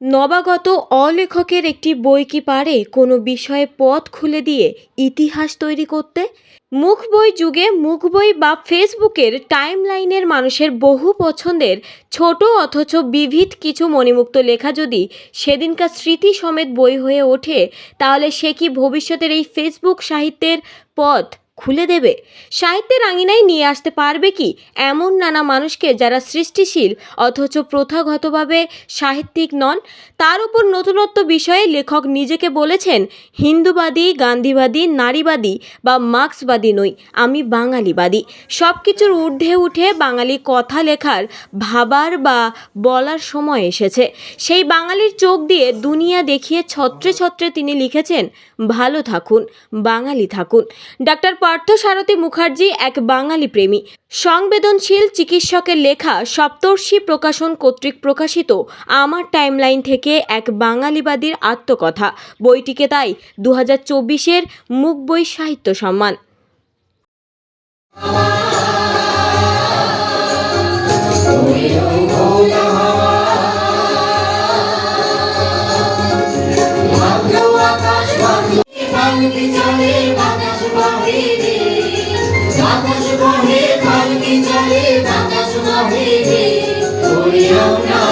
নবাগত অলেখকের একটি বই কি পারে? কোনো বিষয়ে পথ খুলে দিয়ে ইতিহাস তৈরি করতে? মুখ বই যুগে মুখ বই বা ফেসবুকের টাইমলাইনের মানুষের বহু পছন্দের, ছোট অথচ বিবিধ কিছু মণিমুক্ত লেখা যদি সেদিনকার স্মৃতি সমেত বই হয়ে ওঠে, তাহলে সে কি ভবিষ্যতের এই ফেসবুক সাহিত্যের পথ খুলে দেবে। সাহিত্যের আঙিনায় নিয়ে আসতে পারবে কি? এমন নানা মানুষকে যারা সৃষ্টিশীল অথচ প্রথাগতভাবে সাহিত্যিক নন, তার উপর নতুনত্ব বিষয়ে লেখক নিজেকে বলেছেন, হিন্দুবাদী, গান্ধীবাদী, নারীবাদী বা মার্ক্সবাদী নই, আমি বাঙালিবাদী। সব কিছুর ঊর্ধ্বে উঠে বাঙালি কথা লেখার, ভাবার বা বলার সময় এসেছে। সেই বাঙালির চোখ দিয়ে দুনিয়া দেখিয়ে ছত্রে ছত্রে তিনি লিখেছেন, ভালো থাকুন, বাঙালি থাকুন। ডাক্তার পার্থ সারথী মুখার্জি এক বাঙালি প্রেমী। সংবেদনশীল চিকিৎসকের লেখা সপ্তর্ষি প্রকাশন কর্তৃক প্রকাশিত আমার টাইমলাইন থেকে এক বাঙালিবাদীর আত্মকথা। বইটিকে তাই দু হাজার চব্বিশের মুখ বই সাহিত্য সম্মান। পালকি চলে বাতাস বহে রে বাতাস বহে পালকি চলে বাতাস বহে ওরে আমরা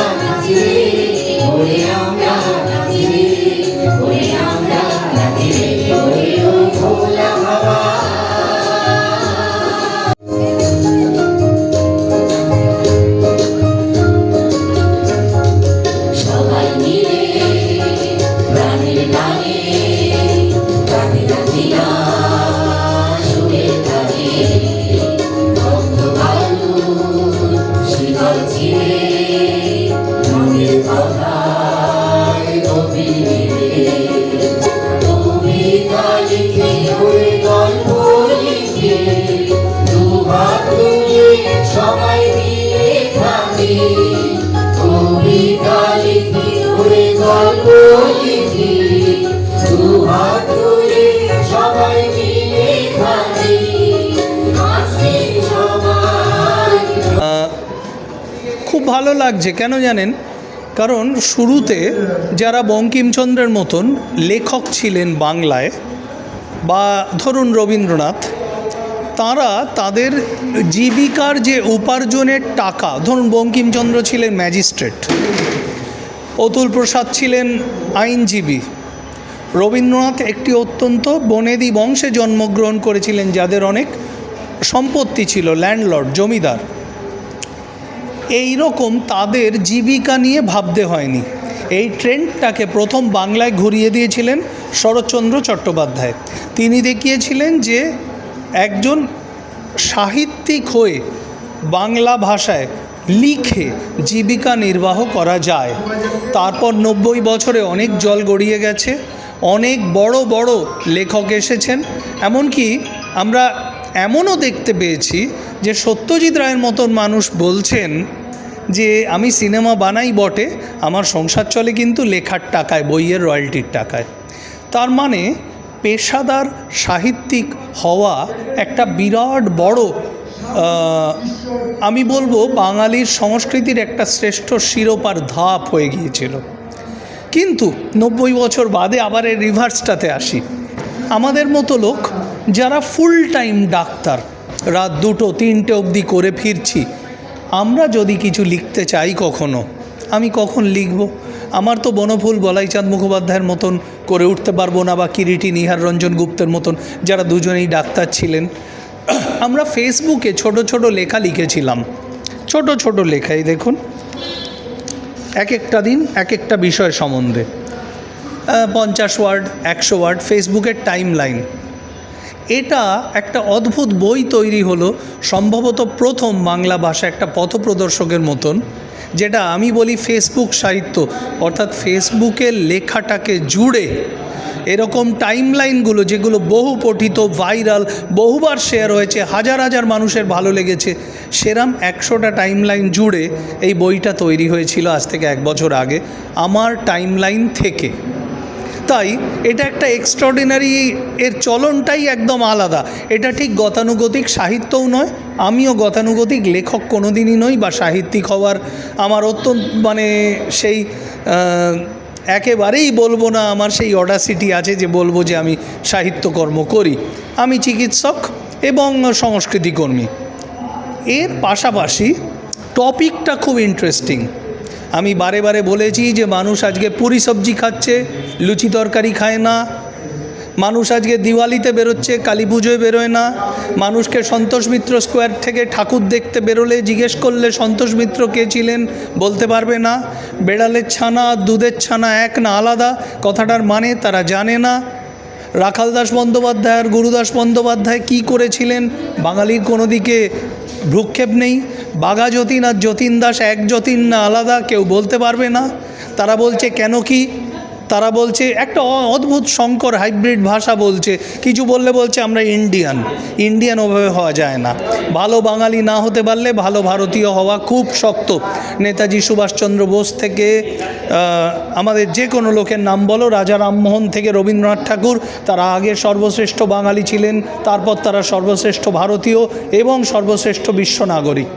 ভালো লাগছে, কেন জানেন? কারণ শুরুতে যারা বঙ্কিমচন্দ্রের মতন লেখক ছিলেন বাংলায় বা ধরুন রবীন্দ্রনাথ, তারা তাদের জীবিকার যে উপার্জনের টাকা, ধরুন বঙ্কিমচন্দ্র ছিলেন ম্যাজিস্ট্রেট, অতুল প্রসাদ ছিলেন আইনজীবী, রবীন্দ্রনাথ একটি অত্যন্ত বনেদি বংশে জন্মগ্রহণ করেছিলেন যাদের অনেক সম্পত্তি ছিল, ল্যান্ডলর্ড, জমিদার। এই রকম তাদের জীবিকা নিয়ে ভাবতে হয়নি। এই ট্রেন্ডটাকে প্রথম বাংলায় ঘুরিয়ে দিয়েছিলেন শরৎচন্দ্র চট্টোপাধ্যায়। তিনি দেখিয়েছিলেন যে একজন সাহিত্যিক হয়ে বাংলা ভাষায় লিখে জীবিকা নির্বাহ করা যায়। তারপর নব্বই বছরে অনেক জল গড়িয়ে গেছে, অনেক বড় বড় লেখক এসেছেন। এমনকি আমরা এমনও দেখতে পেয়েছি যে সত্যজিৎ রায়ের মতন মানুষ বলছেন যে আমি সিনেমা বানাই বটে, আমার সংসার চলে কিন্তু লেখার টাকায়, বইয়ের রয়্যালটির টাকায়। তার মানে পেশাদার সাহিত্যিক হওয়া একটা বিরাট বড় আমি বলব বাঙালির সংস্কৃতির একটা শ্রেষ্ঠ শিরোপার ধাপ হয়ে গিয়েছিল। কিন্তু নব্বই বছর বাদে আবার এই রিভার্সটাতে আসি। আমাদের মতো লোক যারা ফুল টাইম ডাক্তার, রাত দুটো, তিনটে অবধি করে ফিরছি আমরা যদি কিছু লিখতে চাই কখনো, আমি কখন লিখব? আমার তো বনফুল বলাইচাঁদ মুখোপাধ্যায়ের মতন করে উঠতে পারব না বা কিরিটি নিহার রঞ্জন গুপ্তের মতন যারা দুজনেই ডাক্তার ছিলেন। আমরা ফেসবুকে ছোট ছোট লেখা লিখেছিলাম। ছোট ছোট লেখাই দেখুন। এক একটা দিন, এক একটা বিষয় সম্বন্ধে। পঞ্চাশ ওয়ার্ড, একশো ওয়ার্ড, ফেসবুকের টাইম লাইন এটা একটা অদ্ভুত বই তৈরি হলো, সম্ভবত প্রথম বাংলা ভাষা একটা পথপ্রদর্শকের মতন, যেটা আমি বলি ফেসবুক সাহিত্য। অর্থাৎ ফেসবুকের লেখাটাকে জুড়ে এরকম টাইমলাইনগুলো যেগুলো বহু পঠিত ভাইরাল বহুবার শেয়ার হয়েছে, হাজার হাজার মানুষের ভালো লেগেছে, সেরাম একশোটা টাইমলাইন জুড়ে এই বইটা তৈরি হয়েছিল আজ থেকে এক বছর আগে, আমার টাইমলাইন থেকে। তাই এটা একটা এক্সট্রাঅর্ডিনারি এর চলনটাই একদম আলাদা। এটা ঠিক গতানুগতিক সাহিত্যও নয়, আমিও গতানুগতিক, লেখক কোনোদিনই নই বা সাহিত্যিক হওয়ার আমার অত্যন্ত মানে সেই একেবারেই বলব না আমার সেই অডাসিটি আছে যে বলব যে আমি সাহিত্যকর্ম করি। আমি চিকিৎসক এবং সংস্কৃতিকর্মী। এর পাশাপাশি টপিকটা খুব ইন্টারেস্টিং আমি বারে বারে বলেছি যে মানুষ আজকে পুরি সবজি খাচ্ছে, লুচি তরকারি খায় না। মানুষ আজকে দিওয়ালিতে বেরোচ্ছে, কালী পুজোয় বেরোয় না। মানুষকে সন্তোষ মিত্র স্কোয়ার থেকে ঠাকুর দেখতে বেরোলে জিজ্ঞেস করলে সন্তোষ মিত্র কে ছিলেন বলতে পারবে না। বেড়ালের ছানা, দুধের ছানা এক না আলাদা, কথাটার মানে তারা জানে না। রাখাল দাস বন্দ্যোপাধ্যায় আর গুরুদাস বন্দ্যোপাধ্যায় কী করেছিলেন? বাঙালির কোনো দিকে ভ্রুক্ষেপ নেই। বাঘা যতীন আর যতীন দাস এক যতীন না আলাদা, কেউ বলতে পারবে না। তারা বলছে, কেন কি? তারা বলছে, একটা অদ্ভুত শঙ্কর হাইব্রিড ভাষা বলছে। কিছু বললে বলছে আমরা ইন্ডিয়ান। ইন্ডিয়ান ওভাবে হওয়া যায় না। ভালো বাঙালি না হতে পারলে ভালো ভারতীয় হওয়া খুব শক্ত। নেতাজি সুভাষচন্দ্র বোস থেকে আমাদের যে কোনো লোকের নাম বলো, রাজা রামমোহন থেকে রবীন্দ্রনাথ ঠাকুর, তারা আগে সর্বশ্রেষ্ঠ বাঙালি ছিলেন, তারপর তারা সর্বশ্রেষ্ঠ ভারতীয় এবং সর্বশ্রেষ্ঠ বিশ্ব নাগরিক।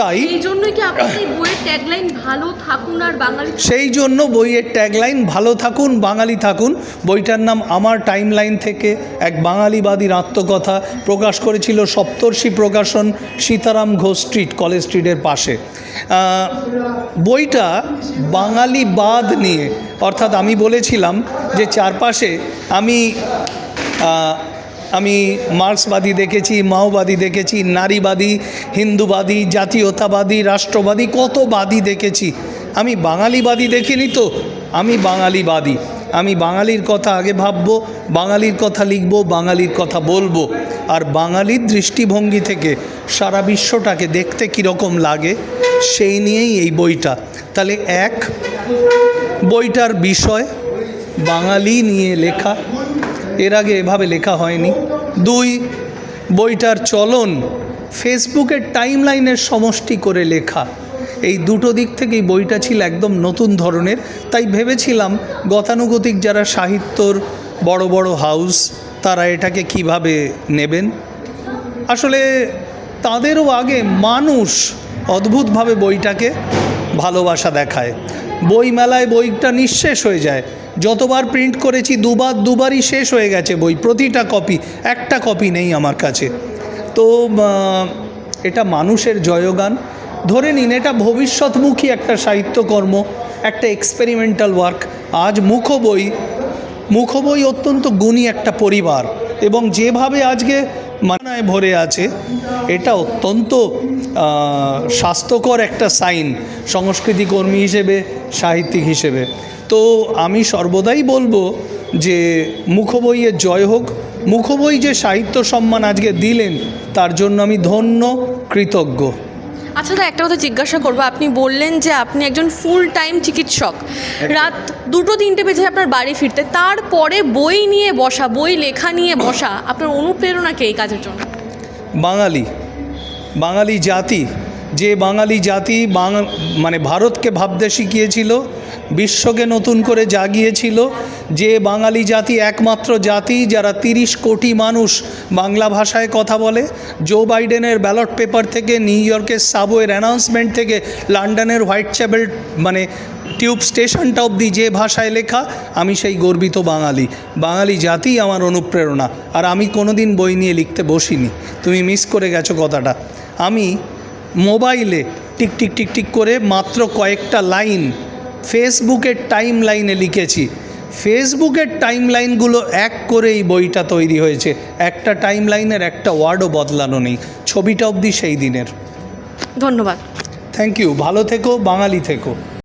তাই? এই জন্যই কি বইয়ের ট্যাগলাইন ভালো থাকুন আর বাঙালি সেই জন্য বইয়ের ট্যাগলাইন ভালো থাকুন বাঙালি থাকুন। বইটার নাম আমার টাইমলাইন থেকে এক বাঙালিবাদীর আত্মকথা প্রকাশ করেছিল সপ্তর্ষি প্রকাশন সীতারাম ঘোষ স্ট্রিট কলেজ স্ট্রিটের পাশে। বইটা বাঙালিবাদ নিয়ে অর্থাৎ আমি বলেছিলাম যে চারপাশে আমি আমি মার্ক্সবাদী দেখেছি, মাওবাদী দেখেছি, নারীবাদী, হিন্দুবাদী, জাতীয়তাবাদী, রাষ্ট্রবাদী, কত বাদী দেখেছি। আমি বাঙালিবাদী দেখিনি তো, আমি বাঙালিবাদী। আমি বাঙালির কথা আগে ভাববো, বাঙালির কথা লিখব, বাঙালির কথা বলব। আর বাঙালির দৃষ্টিভঙ্গি থেকে সারা বিশ্বটাকে দেখতে কীরকম লাগে, সেই নিয়েই এই বইটা। তাহলে এক, বইটার বিষয়, বাঙালি নিয়ে লেখা। এর আগে এভাবে লেখা হয়নি। দুই, বইটার চলন ফেসবুকের টাইমলাইনের সমষ্টি করে লেখা। এই দুটো দিক থেকেই বইটা ছিল একদম নতুন ধরনের। তাই ভেবেছিলাম গতানুগতিক যারা সাহিত্যর বড় বড় হাউস, তারা এটাকে কীভাবে নেবেন? আসলে তাদেরও আগে মানুষ অদ্ভুতভাবে বইটাকে ভালোবাসা দেখায়। বই মেলায় বইটা নিঃশেষ হয়ে যায়। যতবার প্রিন্ট করেছি, দুবার, দুবারই শেষ হয়ে গেছে বই। প্রতিটা কপি একটা কপি নেই আমার কাছে। তো এটা মানুষের জয়গান। ধরে নিন, এটা ভবিষ্যৎমুখী একটা সাহিত্যকর্ম, একটা এক্সপেরিমেন্টাল ওয়ার্ক আজ মুখ বই মুখ বই অত্যন্ত গুণী একটা পরিবার। এবং যেভাবে আজকে মানায় ভরে আছে, এটা অত্যন্ত স্বাস্থ্যকর একটা সাইন সংস্কৃতি কর্মী হিসেবে, সাহিত্যিক হিসেবে। তো আমি সর্বদাই বলব যে মুখবইয়ের জয় হোক। মুখবই যে সাহিত্য সম্মান আজকে দিলেন তার জন্য আমি ধন্য কৃতজ্ঞ। আচ্ছা দাদা একটা কথা জিজ্ঞাসা করব। আপনি বললেন যে আপনি একজন ফুল টাইম চিকিৎসক রাত দুটো তিনটে বেজে আপনার বাড়ি ফিরতে তারপরে বই নিয়ে বসা বই লেখা নিয়ে বসা আপনার অনুপ্রেরণা কে এই কাজের জন্য? বাঙালি। বাঙালি জাতি। যে বাঙালি জাতি মানে ভারতকে ভাবতে শিখিয়েছিল, বিশ্বকে নতুন করে জাগিয়েছিল, যে বাঙালি জাতি একমাত্র জাতি যারা তিরিশ কোটি মানুষ বাংলা ভাষায় কথা বলে, জো বাইডেনের ব্যালট পেপার থেকে, নিউ ইয়র্কের সাবওয়ের অ্যানাউন্সমেন্ট থেকে, লন্ডনের হোয়াইট চ্যাপেল মানে টিউব স্টেশনটা অবধি যে ভাষায় লেখা, আমি সেই গর্বিত বাঙালি। বাঙালি জাতিই আমার অনুপ্রেরণা। আর আমি কোনোদিন বই নিয়ে লিখতে বসিনি। তুমি মিস করে গেছো কথাটা। আমি মোবাইলে টিক টিক টিক টিক করে মাত্র কয়েকটা লাইন ফেসবুকের টাইম লাইনে লিখেছি। ফেসবুকের টাইম লাইনগুলো এক করে এই বইটা তৈরি হয়েছে। একটা টাইম লাইনের একটা ওয়ার্ডও বদলানো নেই। ছবিটা অবধি সেই দিনের। ধন্যবাদ। থ্যাংক ইউ ভালো থেকো বাঙালি থেকো।